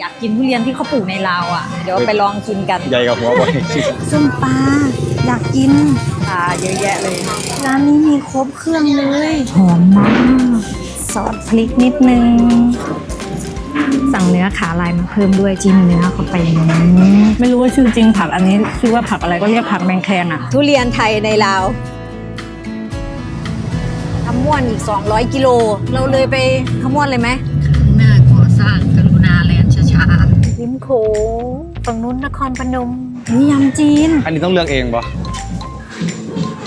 อยากกินทุเรียนที่เขาปลูกในลาวอะ เดี๋ยวไปลองกินกันใหญ่กับหัวบ่อยส้มปลาอยากกินปลาเยอะแยะเลย ร้านนี้มีครบเครื่องเลยหอมมากซอสพริกนิดนึง สั่งเนื้อขาลายมาเพิ่มด้วยจิ้มเนื้อเข้าไปอืมไม่รู้ว่าชื่อจริงผักอันนี้ ชื่อว่าผักอะไรก็เรียกผักแมงแคงอะ ทุเรียนไทยในลาวขมวนอีก 200 กิโล เราเลยไปขมวนเลยไหม หน้าก่อสร้างกรุณาแลนช้าๆริม โขงฝั่งนู้นนครพนมนี่ยำจีน อันนี้ต้องเลือกเองปะ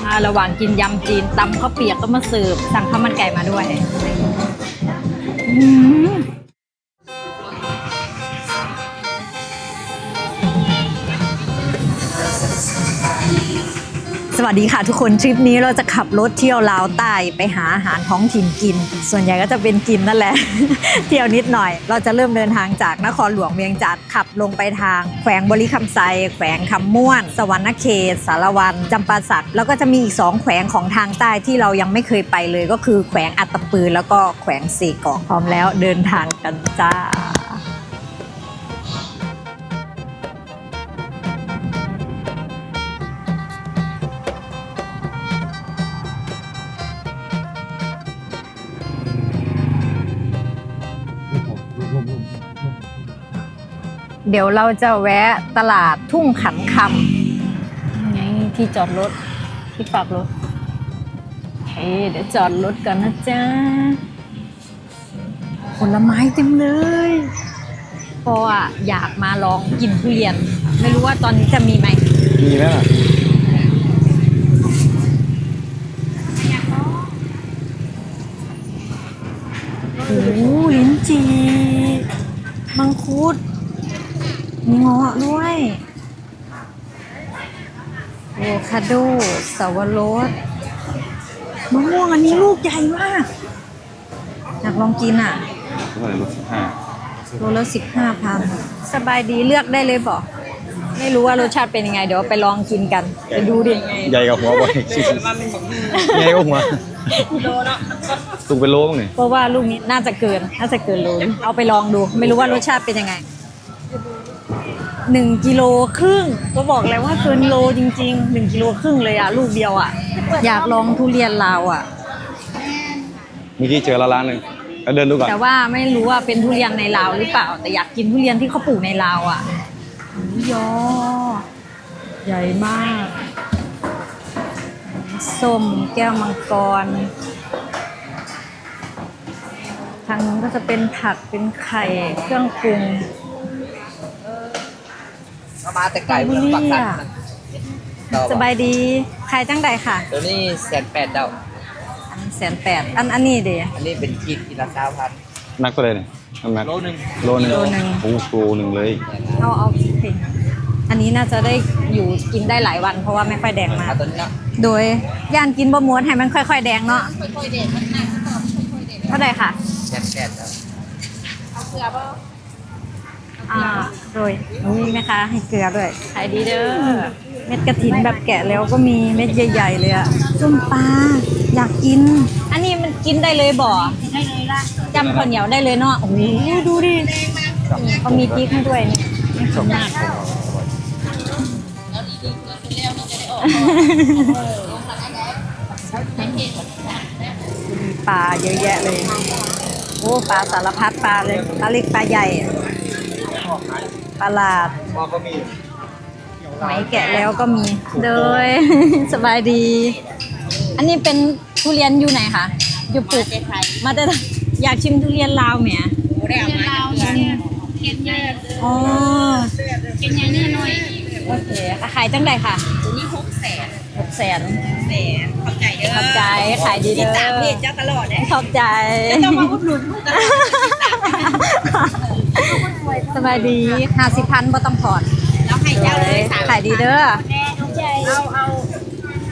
อ่าระหว่างกินยำจีนตำข้าวเปียกก็มาเสิร์ฟสั่งข้าวมันไก่มาด้วยอืม ดีค่ะทุกคนทริปนี้เราจะขับรถเที่ยวลาวใต้ไปหาอาหารท้องถิ่นกิน ส่วนใหญ่ก็จะเป็นกินนั่นแหละ เที่ยวนิดหน่อย เราจะเริ่มเดินทางจากนครหลวงเวียงจันทร์ขับลงไปทาง แขวงบริคำไซแขวงคำม่วน สวรรณเขต สารวันจำปาสักแล้วก็จะมีอีกสองแขวงของทางใต้ที่เรายังไม่เคยไปเลย ก็คือแขวงอัตตปือแล้วก็แขวงเกองพร้อมแล้วเดินทางกันจ้า เดี๋ยวเราจะแวะตลาดทุ่งขันคำไงที่จอดรถที่ฝากรถโอเคเดี๋ยวจอดรถกันนะจ๊ะผลไม้เต็มเลยเพราะว่าอยากมาลองกินทุเรียน ไม่รู้ว่าตอนนี้จะมีไหมมีไหมล่ะโอ้โหลิ้นจี่มังคุด มีเงาะด้วยโอคาโดสวรสมะม่วงอันนี้ลูกใหญ่มากอยากลองกินอะเท่าไหร่ลูกสิบห้าโลละสิบห้าพันสบายดีเลือกได้เลยบอกไม่รู้ว่ารสชาติเป็นยังไง เดี๋ยวไปลองกินกันไปดูดิใหญ่กับหัวบ่อยใหญ่กับหัวตุกเป็นโลบ้างนี่เพราะว่าลูกนี้น่าจะเกินน่าจะเกินโลเอาไปลองดู ไม่รู้ว่ารสชาติเป็นยังไง หนึ่งกิโลครึ่งก็บอกเลยว่าเกินโลจริงๆหนึ่งกิโลครึ่งเลยอะลูกเดียวอะ อยากลองทุเรียนลาวอะ เมื่อกี้เจอแล้วร้านหนึ่งแล้วเดินดูก่อนแต่ว่าไม่รู้ว่าเป็นทุเรียนในลาวหรือเปล่า แต่อยากกินทุเรียนที่เขาปลูกในลาวอะหมูยอ ใหญ่มาก ส้มแก้วมังกร ทางนู้นก็จะเป็นผักเป็นไข่เครื่องปรุงเอา มาแต่ไก่เมืองปักสันนะสบายดีขายจังใดค่ะ ตัวนี้แสนแปดเดาอันแสนแปดอันอันนี้เดีอันนี้เป็นขีดกินละสามพันนักก็เลยนี่น้ำหนักโลหนึ่งโลหนึงโลหนึ่งโอ้โหโลหนึ่งเลยเอาเอาสิอันนี้น่าจะได้อยู่กินได้หลายวัน เพราะว่าไม่ค่อยแดงมากเอาตัวนี้เนาะโดยย่านกินบะม้วนให้มันค่อย ๆ แดงเนาะเท่าไหร่ค่ะแสนแปดเดาอ่า โดยนี่ไหมคะให้เกลือด้วยขายดีเด้อเม็ดกระถินแบบแกะแล้วก็มีเม็ดใหญ่ๆเลยอะส้มปลาอยากกิน อันนี้มันกินได้เลยบ่ได้เลยละจำข้าวเหนียวได้เลยเนาะโอ้โหดูดิเขามีพริกให้ด้วยนี่ไม่ขมมากมีปลาเยอะแยะเลย โอ้ปลาสารพัดปลาเลยปลาเล็กปลาใหญ่ ปลาหลาดมอก็มีหอยแกะแล้วก็มีเลยสบายดี อันนี้เป็นทุเรียนอยู่ไหนคะอยู่ปลูกมาแต่อยากชิมทุเรียนลาวแหมอ๋อโอเคขายจังใดค่ะนี่หกแสนหกแสนแสนขอบใจเยอะขอบใจขายดีเด้ติอดตามเพจเจ้าตลอดเลยขอบใจต้องมาอุดหนุนพูดตลอด สบายดีห้าสิบพันบ่ต้องผ่อนแล้วให้เจ้าเลยสามขายดีเด้อแน่ขอบใจเอาเอา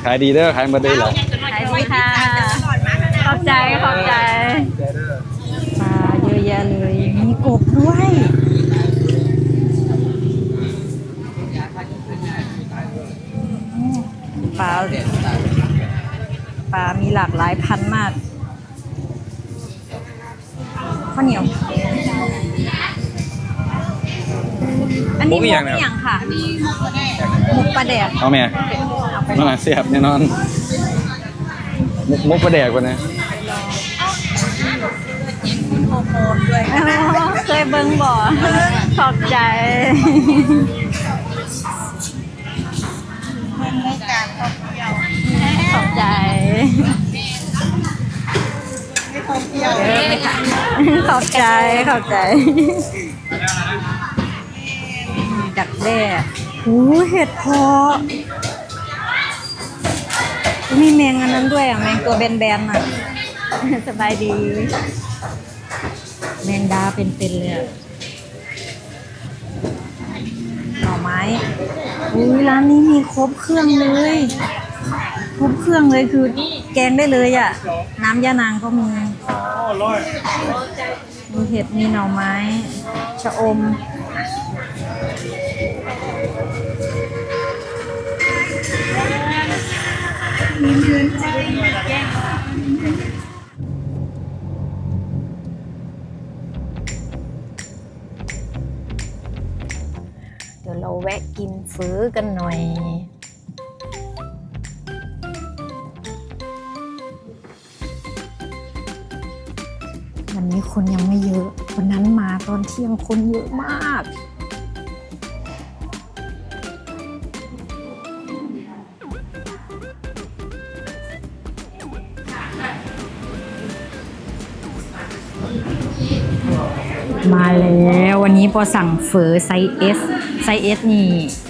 ขายดีเด้อขายมาได้เหรอขายดีค่ะตลอดมาขอบใจขอบใจปลาเยอะแยะเลยมีกบด้วยปลาปลามีหลากหลายพันธุ์มาก มุมุกกอีหยังอเนี่ยหย่างค่ะมุกปลาแดกเอาแม่นั่นแหละเสียบแน่นอน มุกมุกประแดกกว่านะเคยเบิ้งบ่ขอบใจขอบใจขอบใจขอบใจ ดักแด้หูเห็ดเพาะมีแมงอันนั้นด้วยอะแมงตัวแบนๆอะ สบายดี แมงดาเป็นๆเลยอะหน่อไม้อุ้ยร้านนี้มีครบเครื่องเลย ครบเครื่องเลยคือแกงได้เลยอะ น้ำยานางก็มีมีเห็ดมีหน่อไม้ ชะอม เดี๋ยวเราแวะกินฟื้อกันหน่อย อนเที่ยงคนเยอะมาก มาแล้ววันนี้พอสั่งเฟอไซส์ S ไซส์ S นี่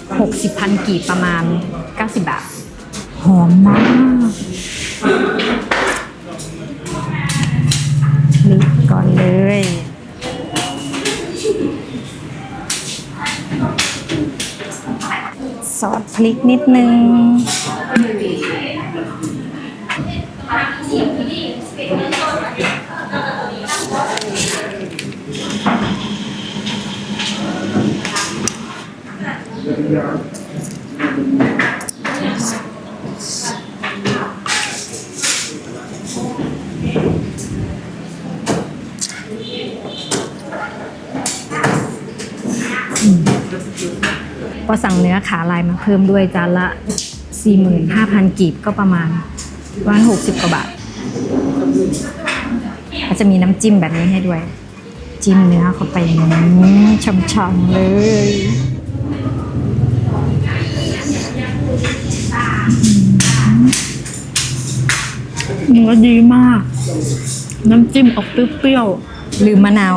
60พันกีบประมาณ 90 บาท หอมมากลิกก่อนเลย ซ อสพริกนิดนึง ก็สั่งเนื้อขาลายมาเพิ่มด้วยจานละ 45,000กีบก็ประมาณวันหกสิบกว่าบาทก็จะมีน้ำจิ้มแบบนี้ให้ด้วย จิ้มเนื้อเข้าไปนี้ช่ำๆเลยเนื้อดีมาก น้ำจิ้มออกเปรี้ยวลืมมะนาว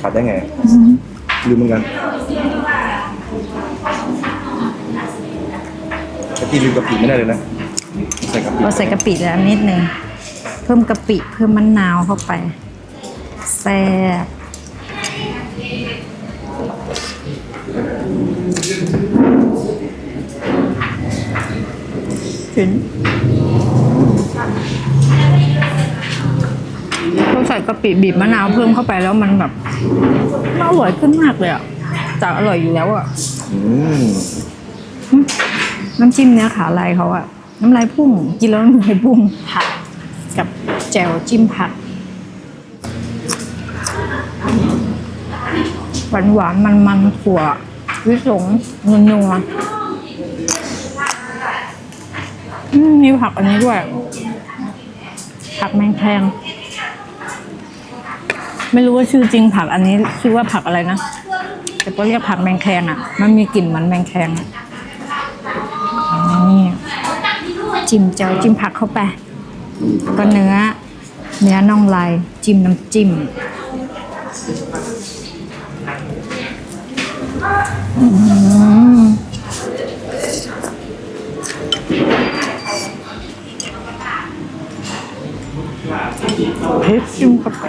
ขาดได้ไงลืมเหมือนกันกะทิลืมกะปิไม่ได้เลยนะใส่กะปิเราใส่กะปิแล้วนิดนึงเพิ่มกะปิเพิ่มมะนาวเข้าไปแซ่บถึงๆเราใส่กะปิบีบมะนาวเพิ่มเข้าไปแล้วมันแบบมัน อร่อยขึ้นมากเลยอะ จากอร่อยอยู่แล้วอะอืมน้ำจิ้มเนื้อขาลายเขาอะน้ำลายพุ่ง กินแล้วน้ำลายพุ่งผักกับแจ่วจิ้มผักหวานหวานมันมันๆถั่ววิสงนัวนัวๆอืมมีผักอันนี้ด้วย ผักแมงแคง ไม่รู้ว่าชื่อจริงผักอันนี้ชื่อว่าผักอะไรนะแต่ก็เรียกผักแมงแคงอะ มันมีกลิ่นเหมือนแมงแคงนี่จิ้มแจ่วจิ้มผักเข้าไป ก็เนื้อ เนื้อน่องลายจิ้มน้ำจิ้มอืมเผ็ดจิ้มเข้าไป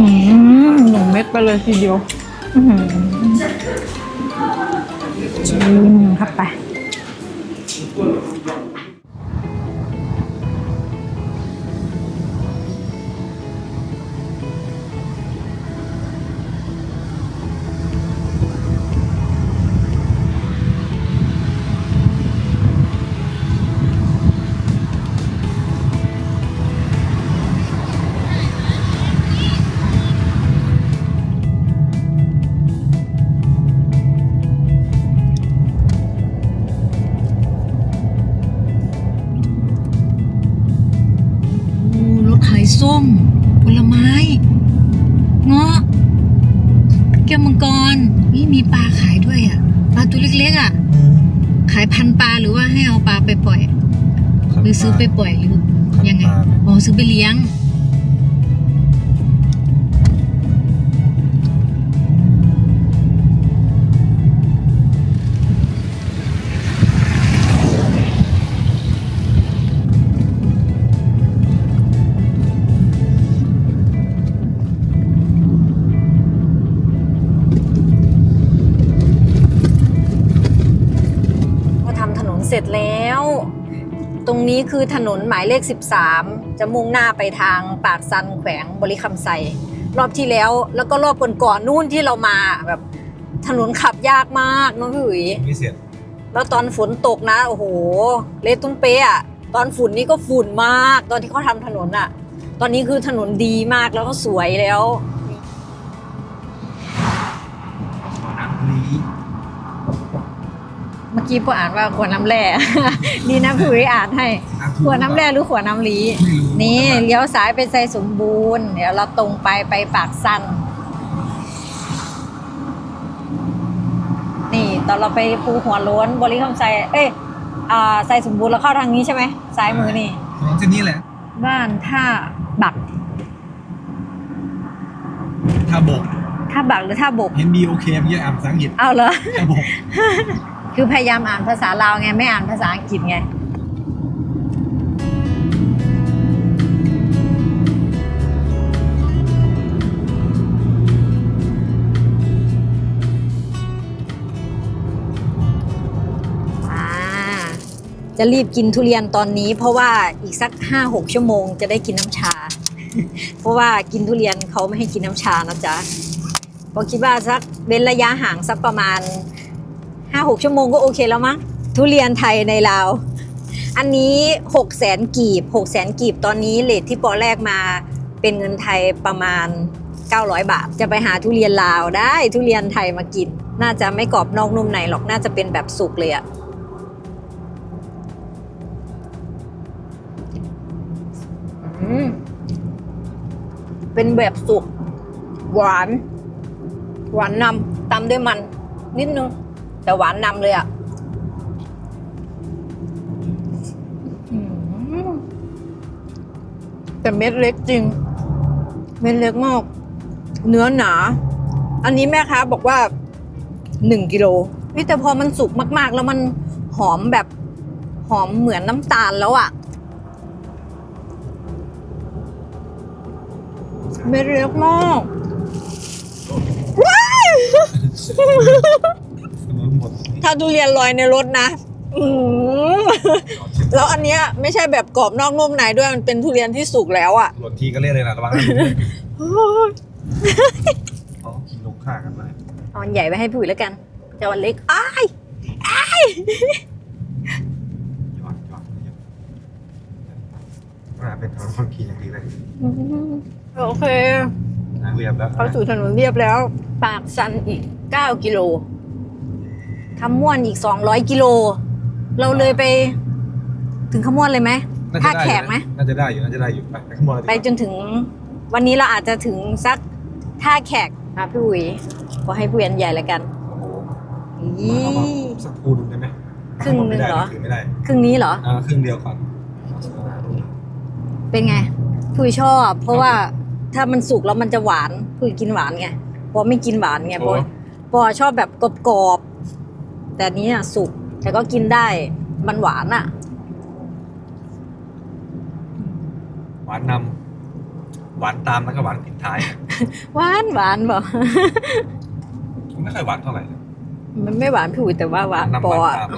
อืมหนึ่งเม็ดไปเลยทีเดียว อื้อหือ ส้ม ผลไม้ เงาะแก้วมังกรนี่มีปลาขายด้วยอะ่ะ ปลาตัวเล็กๆอะ่ะ ขายพันปลาหรือว่าให้เอาปลาไปปล่อย หรือซื้อไปปล่อยหรือยังไงอ๋อซื้อไปเลี้ยง เสร็จแล้ว ตรงนี้คือถนนหมายเลข 13 จะมุ่งหน้าไปทางปากซันแขวงบริคำไซรอบที่แล้วแล้วก็รอบก่อนๆนู่นที่เรามาแบบถนนขับยากมากเน้องพี่อุ๋ยพิเศษแล้วตอนฝนตกนะโอ้โหเละตุ้มเป๊ะอะตอนฝุ่นนี่ก็ฝุ่นมาก ตอนที่เขาทำถนนอะตอนนี้คือถนนดีมากแล้วก็สวยแล้ว มื่อกี้พออ่านว่าขวดน้ำแร่ ดีนะพี่อุ๋ยอ่านให้ ขวดน้ำแร่หรือขวดน้ำลี นี่เลี้ยวซ้ายไปไซสมบูรณ์ เดี๋ยวเราตรงไปไปปากสันนี่ตอนเราไปภูหัวโล้นบริคำไซเอ้ยอ่าไซสมบูรณ์เราเข้าทางนี้ใช่ไหมซ้ายมือนี่ของเส้นนี้แหละ บ้านท่าบักถ้าบกท่าบักหรือท่าบก เห็น B O K เมื่อกี้อ่านภาษาอังกฤษเอาเหรอถ้าบก คือพยายามอ่านภาษาลาวไง ไม่อ่านภาษาอังกฤษไงอ่าจะรีบกินทุเรียนตอนนี้เพราะว่าอีกสักห้าหกชั่วโมงจะได้กินน้ำชา เพราะว่ากินทุเรียนเขาไม่ให้กินน้ำชานะจ๊ะพอคิดว่าสักเว้นระยะห่างสักประมาณ ห้าหกชั่วโมงก็โอเคแล้วมั้งทุเรียนไทยในลาว อันนี้หกแสนกีบหกแสนกีบตอนนี้เลทที่ปอแรกมาเป็นเงินไทยประมาณ 900 บาท จะไปหาทุเรียนลาวได้ทุเรียนไทยมากิน น่าจะไม่กรอบนอกนุ่มในหรอกน่าจะเป็นแบบสุกเลยอะเป็นแบบสุก หวาน หวานนำตำด้วยมัน นิดนึง แต่หวานนำเลยอะ่ะแต่เม็ดเล็กจริง เม็ดเล็กมาก เนื้อหนา อันนี้แม่ค้าบอกว่าหนึ่งกิโลนี่แต่พอมันสุกมาก ๆ แล้วมันหอมแบบหอมเหมือนน้ำตาลแล้วอะ่ะ เม็ดเล็กมาก ถ้าทุเรียนลอยในรถนะอื้อหือแล้วอันเนี้ยไม่ใช่แบบกรอบนอกนุ่มในด้วยมันเป็นทุเรียนที่สุกแล้วอะ่ะหล่นทีก็เรียกเลยนะระวังนะเขากินนกฆ่ากันเลยเอาอันใหญ่ไปให้ผู้อื่นแล้วกันจะเอาอันเล็กอ้ายหยอดหยอดหยอดว่าเป็นถนนคนขี่อย่างดีเลยโอเคทางเรียบแล้วเข้าสู่ถนนเรียบแล้ว ปากซันอีก 9 กิโล คำม่วนอีก 200 กิโล เราเลยไปถึงขมวนเลยไหมน่าท่าจะได้แขกไหมน่าจะได้อยู่ น่าจะได้อยู่ ไปไปข้างบนเลยดีกไปว่าจนถึงวันนี้เราอาจจะถึงสักท่าแขกนะพี่อุ๋ยขอให้ผู้เรียนใหญ่แล้วกันโอ้โหอีเอามาสักคูนึงได้ไหมครึ่งหนึ่งเหรอ ถือไม่ได้ครึ่งนี้เหรอ อ่าครึ่งเดียวก่อน เป็นไงผู้ชอบ เพราะว่าถ้ามันสุกแล้วมันจะหวานผู้กินหวานไงเพราะไม่กินหวานไงเพราะปอชอบแบบกรอบๆ แต่อันนี้อะสุก แต่ก็กินได้ มันหวานอะ หวานนำหวานตามแล้วก็หวานปิดท้าย หวานหวานบ่ไม่ค่อยหวานเท่าไหร่มันไม่หวานพี่อุ๋ยแต่ว่าหวานนำปหอวานอะตาม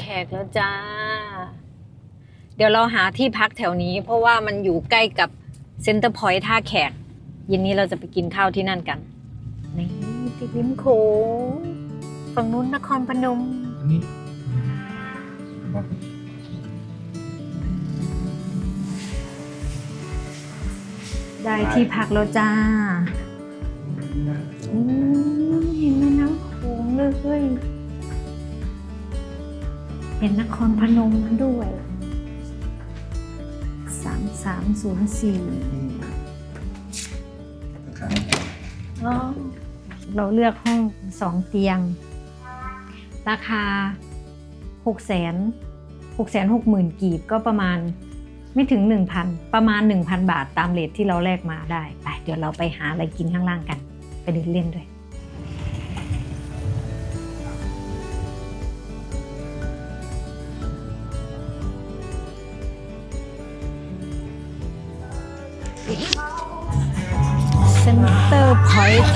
แขกแล้วจ้า เดี๋ยวเราหาที่พักแถวนี้ เพราะว่ามันอยู่ใกล้กับเซ็นเตอร์พอยต์ท่าแขกเย็นนี้เราจะไปกินข้าวที่นั่นกันนี่ติดริมโขงฝั่งนู้นนครพนมนี่ได้ที่พักแล้วจ้าอืมเห็นแม่น้ำโขงเลย เห็นนครพนมด้วยสามสามศูนย์สี่เราเลือกห้องสองเตียง ราคาหกแสนหกแสนหกหมื่นกีบก็ประมาณไม่ถึง 1,000 ประมาณ 1,000 บาทตามเลทที่เราแลกมาได้ ไป เดี๋ยวเราไปหาอะไรกินข้างล่างกัน ไปเดินเล่นด้วย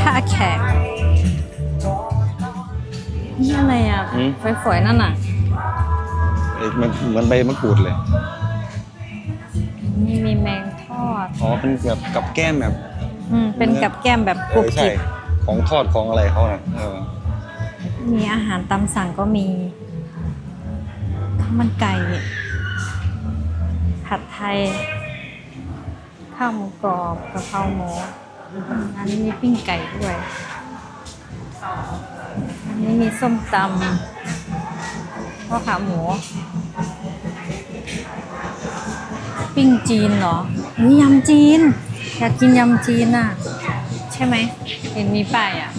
ท่าแขกนี่อะไรอะอืมไฟฝอยนั่นอะ เอ้ยมันเหมือนใบมะกรูดเลย นี่มีแมงทอด อ๋อ เป็นแบบกับแก้มแบบอืม เป็นกับแก้มแบบกรุบเออกใช่ริบของทอดของอะไรเขาน่ะเออมีอาหารตามสั่งก็มีข้าวมันไก่ ผัดไทย ข้าวหมูกรอบกะเพราหมู อันนี้มีปิ้งไก่ด้วย อันนี้มีส้มตำข้าวขาหมู ปิ้งจีนเหรอนี่ยำจีน อยากกินยำจีนอะ ใช่ไหม เห็นมีป้ายอะ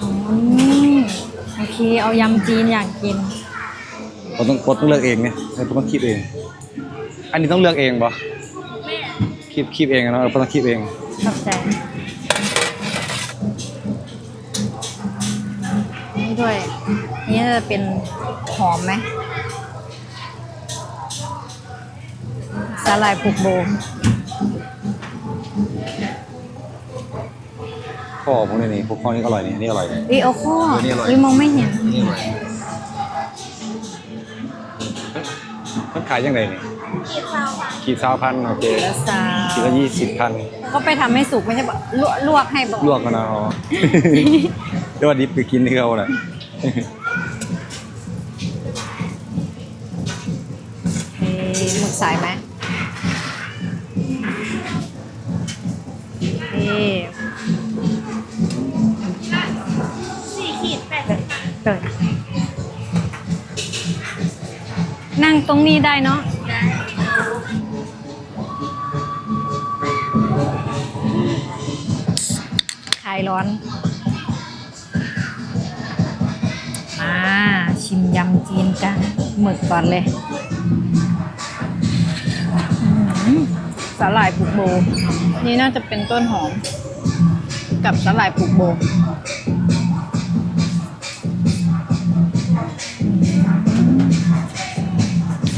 อืมโอเค เอายำจีนอยากกินเราต้องกดต้องเลือกเองเนี่ยเราต้องคิดเอง อันนี้ต้องเลือกเองปะคิดคิดเองอะเนาะเราต้องคิดเอง ขอบใจ นี่ด้วย นี่จะเป็นหอมไหมสาหร่ายผูกโบข้อพวกนี้นี่พวกข้อนี้ก็อร่อยนี่นี่อร่อยนี่เอ้ยเอาข้อเออนี่อร่อยเฮ้ยมองไม่เห็น นี่อร่อยมันขายยังไงนี่ขีดสาวพันโอเคแล้วซาขีดละยี่สิบพันก็ไปทำให้สุกไม่ใช่แบบลวกลวกให้บอกลวกกันนะอ๋อ เดี๋ยวว่าดิบไปกินที่เขาแหละเฮ้หมึกสายไหมเฮ้สี่ขีดแปดเปิดนั่งตรงนี้ได้เนาะคลายร้อน ชิมยำจีนกันหมึกก่อนเลยอื้อหือสาหร่ายผูกโบ นี่น่าจะเป็นต้นหอม กับสาหร่ายผูกโบ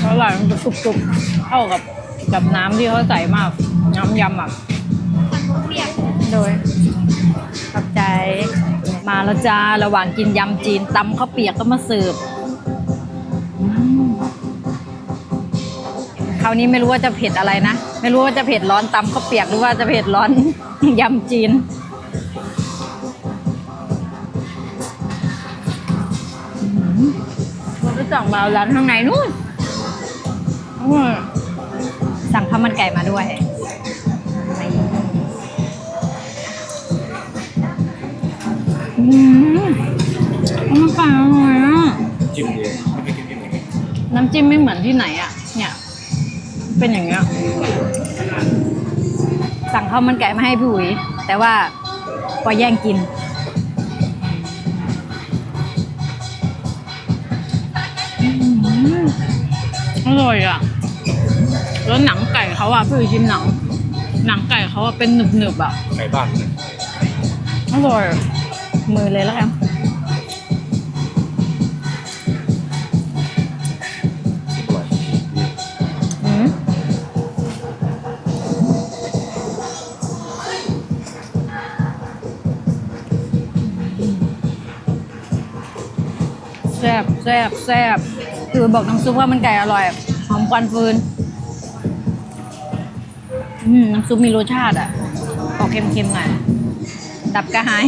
อร่อยมันจะกรุบๆเข้ากับกับน้ำที่เขาใส่มาก น้ำยำอะเปียกโดยขอบใจ มาแล้วจ้า ระหว่างกินยำจีนตำข้าวเปียกก็มาเสิร์ฟคราวนี้ไม่รู้ว่าจะเผ็ดอะไรนะ ไม่รู้ว่าจะเผ็ดร้อนตำข้าวเปียกหรือว่าจะเผ็ดร้อนยำจีนเราไปสั่งมาร้านข้างในนู่นสั่งข้าวมันไก่มาด้วย อืมข้าวมันไก่อร่อยอะจิ้มเองน้ำจิ้มไม่เหมือนที่ไหนอะ เนี่ย เป็นอย่างเงี้ย สั่งข้าวมันไก่มาให้พี่อุ๋ย แต่ว่าพอแย่งกิน อร่อยอะ แล้วหนังไก่เขาอะพี่อุ๋ยชิมหนัง หนังไก่เขาอะเป็นหนึบๆอะ ไก่บ้าน อร่อย มือเลยแล้วกันอร่อยอืมแซ่บแซ่บแซ่บคือบอกน้ำซุปว่ามันไก่อร่อย หอมควันฟืน อืม น้ำซุปมีรสชาติอะ ออกเค็มๆหน่อยดับกระหาย